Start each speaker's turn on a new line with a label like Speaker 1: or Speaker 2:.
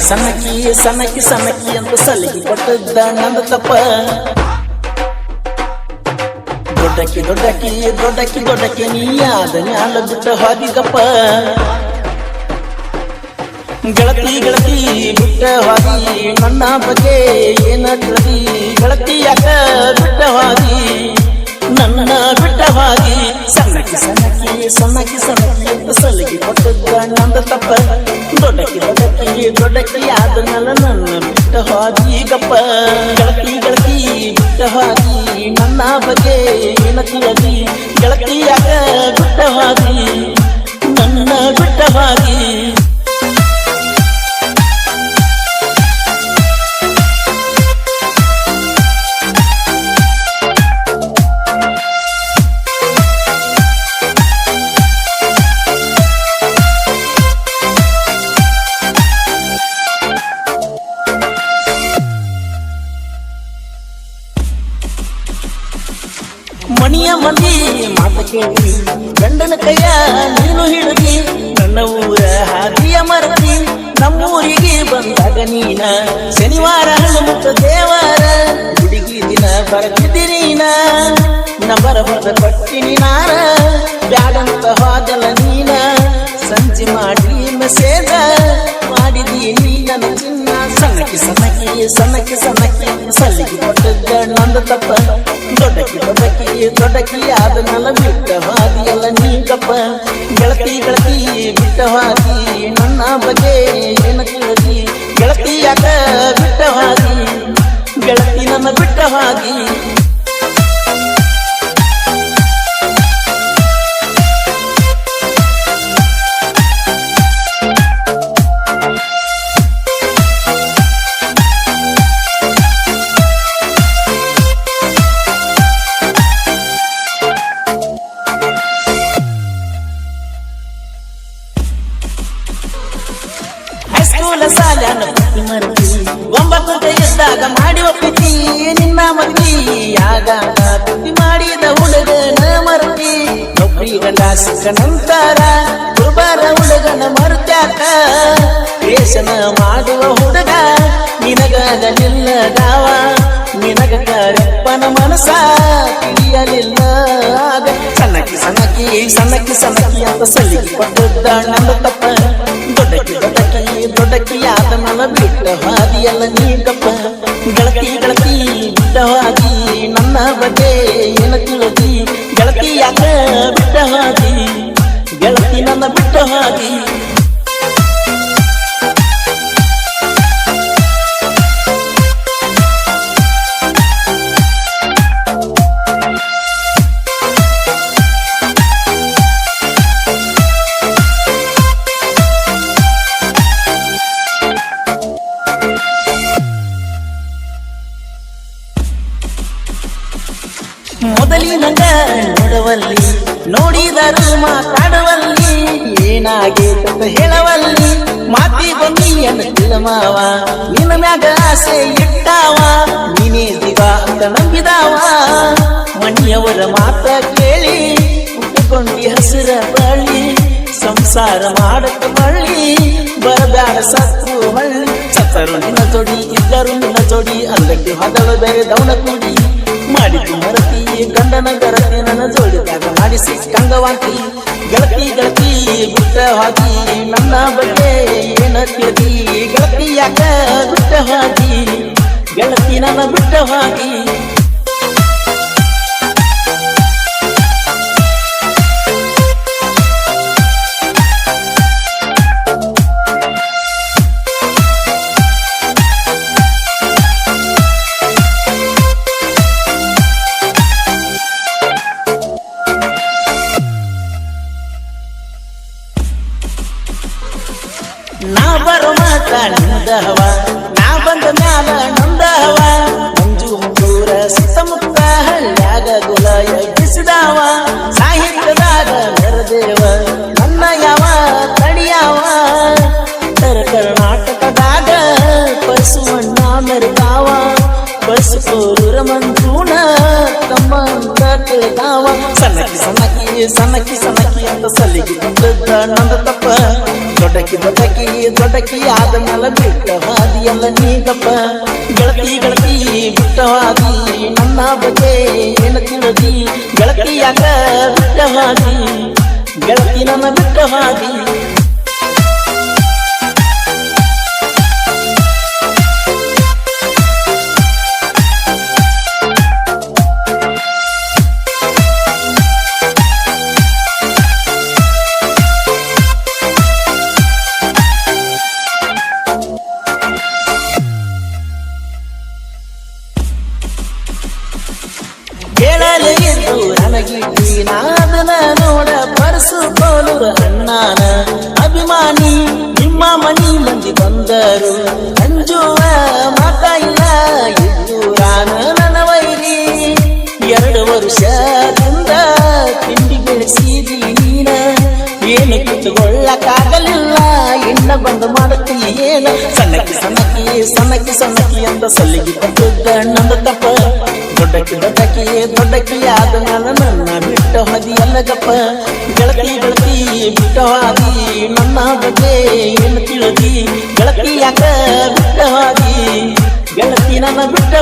Speaker 1: ಸಣ್ಣಕಿ ಸನಕಿ ಸನಕಿ ಸಣ್ಣಕಿ ಅಂತ ಸಲಿಗೆ ಕೊಟ್ಟದ್ದ ನಂದ ತಪ್ಪ. ದೊಡ್ಡಕ್ಕಿ ದೊಡ್ಡಕ್ಕಿ ದೊಡ್ಡಕ್ಕಿ ದೊಡ್ಡಕ್ಕಿ, ನೀ ಆದ ಮ್ಯಾಲ ಬಿಟ್ಟ ಹಾದಿಗಪ್ಪ ಗೆಳತಿ ಗೆಳತಿ, ಬಿಟ್ಟ ಹಾದಿ, ನನ್ನ ಬಗ್ಗೆ ಏನ ಗೆಳತಿ ಗೆಳತಿ ಯಾಕ ಬಿಟ್ಟ ಹಾದಿ? ನನ್ನ ಬಿಟ್ಟ ಹಾದಿ. ಸಣ್ಣಕಿ ಸಣ್ಣಕಿ ಸಣ್ಣಕಿ ಸಣ್ಣಕಿ ಅಂತ ಸಲಿಗೆ ಕೊಟ್ಟದ್ದ ನಂದ ತಪ್ಪ. ದೊಡ್ಡಕ್ಕಿ ದೊಡ್ಡಕ್ಕಿ ದೊಡ್ಡಕ್ಕಿ ಆದ ಮ್ಯಾಲ ನನ್ನ ಬಿಟ್ಟ ಹಾಕಿ ಗಪ್ಪ ಗೆಳತಿ ಗೆಳತಿ ಬಿಟ್ಟ ಹಾದಿ ನನ್ನ ಬಗ್ಗೆ ಏನ ತಿಳಿದಿ ಗೆಳತಿ ಯಾಕ ಬಿಟ್ಟ ಹಾದಿ ನನ್ನ ಬಿಟ್ಟ ಹಾದಿ ಮಣಿಯ ಮಂದಿ ಮಾತ ಕೇಳಿ, ಗಂಡನ ಕೈಯ ನೀನು ಹಿಡಿದಿ ನನ್ನ ಊರ ಹಾದಿಯ ಮರದಿ ನಮ್ಮೂರಿಗೆ ಬಂದಾಗ ನೀನ ಶನಿವಾರ ಹನುಮಂತ ದೇವಾರ ಹುಡುಗಿ ದಿನ ಬರ್ತಿದ್ದಿ ನೀನ. ನಂಬರ ಹೊರದ ಕೊಟ್ಟಿನಿ ನಾನ ಬ್ಯಾಡಂತ ಹೋದಲ ನೀನ. ಸಂಜೆ ಮಾಡಿ ಮೆಸೇಜ ಮಾಡಿದೀನಿ ನನ್ನ ಚಿನ್ನ ಸಣ್ಣಕ್ಕೆ ಸಣ್ಣಕಿ ಸಣ್ಣಕಿ ಸಣ್ಣಕಿ ಸಲ್ಲಿಗೆ ಕೊಟ್ಟದ್ದ. ನಂದ ತಪ್ಪ. ದೊಡ್ಡಕಿ ದೊಡ್ಡಕಿ ಆದ ನಲ ಬಿಟ್ಟ ಹಾದಿಯಲ್ಲ ನೀ ತಪ್ಪ. ಗೆಳತಿ ಗೆಳತಿ, ಬಿಟ್ಟ ಹಾದಿ. ನನ್ನ ಬಗ್ಗೆ ಏನ ಕೇಳಿ ಗೆಳತಿ ಯಾಕ ಬಿಟ್ಟ ಹಾದಿ? ಗೆಳತಿ ನನ್ನ ಬಿಟ್ಟ ಹಾದಿ. ಆಗ ತುಟಿ ಮಾಡಿದ ಹುಡುಗನ ಮರ್ತಿ. ನೌಕರಿ ಗಂಡ ಸಿಕ್ಕ ನಂತರ ದುರ್ಬಾರ ಹುಡುಗನ ಮರುತ್ಯಾಕ ವೇಷನ ಮಾಡುವ ಹುಡುಗ ನಿನಗದ ನಿಲ್ಲದಾವ. ನಿನಗ ಕರಪ್ಪನ ಮನಸ ತಿಳಿಯಲಿಲ್ಲ ಸಣ್ಣಕಿ ಸಣ್ಣಕಿ ಸಣ್ಣಕಿ ಸಣ್ಣಕಿ ಅಂತ ಸಲ್ಲಿಗೆ ನನ್ನ ತಪ್ಪ. ದೊಡ್ಡಕಿ ದೊಡ್ಡಕಿ ದೊಡ್ಡಕಿ ಆದ ಮನ ಬಿಟ್ಟ ಹಾದಿಯಲ್ಲ ನೀ ತಪ್ಪ. ಗಳಕಿ ಗೆಳತಿ ಬಿಟ್ಟ ಹಾದಿ. ನನ್ನ ಬಗ್ಗೆ ಏನ ತಿಳಿದಿ? ಗೆಳತಿ ಯಾಕ ಬಿಟ್ಟ ಹಾದಿ ಗೆಳತಿ ನನ್ನ ಬಿಟ್ಟ ಹಾದಿ ನೋಡವಲ್ಲಿ ನೋಡಿದರು ಮಾತಾಡುವಲ್ಲಿ ಏನಾಗೇತಂತ ಹೇಳವಲ್ಲಿ. ಬನ್ನಿ ಅನ್ನವ ನಿನ್ನ ಮ್ಯಾಗ ಆಸೆ ಇಟ್ಟಾವ, ನೀನೇ ದಿವ ಅಂತ ನಂಬಿದಾವ. ಮಣಿಯವರ ಮಾತ ಕೇಳಿ, ಹುಟ್ಟುಕೊಂಡಿ ಹಸಿರ ಬಳ್ಳಿ, ಸಂಸಾರ ಮಾಡಕ ಬಳ್ಳಿ ಬರಬಾರ ಸತ್ತು ಹಳ್ಳಿ ಸತ್ತರು ನಿನ್ನ ಜೋಡಿ, ಇದ್ದರು ನಿನ್ನ ಜೋಡಿ ಅಂದಕ್ಕೆ ಹೊದಳು ಬೇರೆ ದೌಡ ಕೂಡಿ. ಮಾಡಿತು ಮರತಿ ಗಂಡನ ಗರತಿ ನನ್ನ ಜೋಡಿದಾಗ ಮಾಡಿಸಿ ಕಂಗವಾಕಿ ಗೆಳತಿ ಗೆಳತಿ ಗುಟ್ಟ ಹಾಕಿ, ನನ್ನ ಬಗ್ಗೆ ಏನತಿ ಗೆಳತಿ ಯಾಕ ಗುಟ್ಟ ಹಾದಿ ಗೆಳತಿ ನನ್ನ ಗುಟ್ಟ ಹಾದಿ ನಾ ಬರೋ ಮಾತ ನಾ ಬಂದ ಮ್ಯಾಲ ನಂದವ ಮಂಜು ಮುಂದೂರ ಸುತ್ತಮುತ್ತ ಹಳ್ಳ್ಯಾಗ ಗುಲ ಎಬ್ಬಿಸಿದವ ಸಾಹಿತ್ಯದಾಗ ಮೆರದೇವ ನನ್ನ ಯಾವ ತಡಿಯಾವ. ಉತ್ತರ ಕರ್ನಾಟಕದಾಗ ಬಸವಣ್ಣ ಮೆರಗಾವ ಬಸಕೋರೂರ ಮಂಜೂನ ತಮ್ಮ ತಿಳಿದಾವ ಸನಕಿ ಸನಕಿ ಸನಕಿ ಸನಕಿ ಅಂತ ಸಲಿಗೆ ಬಂದದ್ದ ನಂದ ತಪ್ಪ. ದೊಡ್ಡಕಿ ದೊಡ್ಡಕಿ ದೊಡ್ಡಕಿ ಆದ ಮೇಲೆ ಬಿಟ್ಟ ಹಾದಿಯಲ್ಲ ನೀ ತಪ್ಪ ಗೆಳತಿ ಗೆಳತಿ, ಬಿಟ್ಟ ಹಾದಿ, ನನ್ನ ಬಗ್ಗೆ ಏನು ತಿಳಿದಿ? ಗೆಳತಿ ಯಾಕ ಬಿಟ್ಟ ಹಾದಿ? ಗೆಳತಿ ನನ್ನ ಬಿಟ್ಟ ಹಾದಿ. ಕೋಲೂರು ಅಣ್ಣಾನ. ಅಭಿಮಾನಿ, ನಿಮ್ಮ ಮನಿ ಮಂದಿ ಬಂದರು ಅಂಜುವ ಮಾತ ಇಲ್ಲ ರಾನ ನನ್ನ ವೈರಿ ಎರಡು ವರ್ಷದಿಂದ ತಿಂಡಿ ಬೆಳೆಸಿದಿ ನೀನ. ಏನು ಕಿತ್ತುಕೊಳ್ಳಕ್ಕಾಗಲಿಲ್ಲ ಇನ್ನ ಬಂದು ಮಾಡುತ್ತಿ ಏನ. ಸಣ್ಣಕಿ ಸಣ್ಣಕಿ ಸಣ್ಣಕಿ ಸಣ್ಣಕಿ ಅಂತ ಸಲ್ಲಿಗೆ ಬಂದದ್ದ ನಂದ ತಪ್ಪ. ದೊಡ್ಡಕಿ ದೊಡ್ಡಕಿ ದೊಡ್ಡಕಿ ಆದ ನನ್ನ ನನ್ನ ಬಿಟ್ಟ ಹದಿ ಎಲ್ಲ ಗಪ್ಪ ಗೆಳತಿ ಗೆಳತಿ ಬಿಟ್ಟ ನನ್ನ ಬಗ್ಗೆ ಏನು ತಿಳಿದಿ? ಗೆಳತಿ ಯಾಕ ಬಿಟ್ಟ ಗೆಳತಿ ನನ್ನ ಬಿಟ್ಟ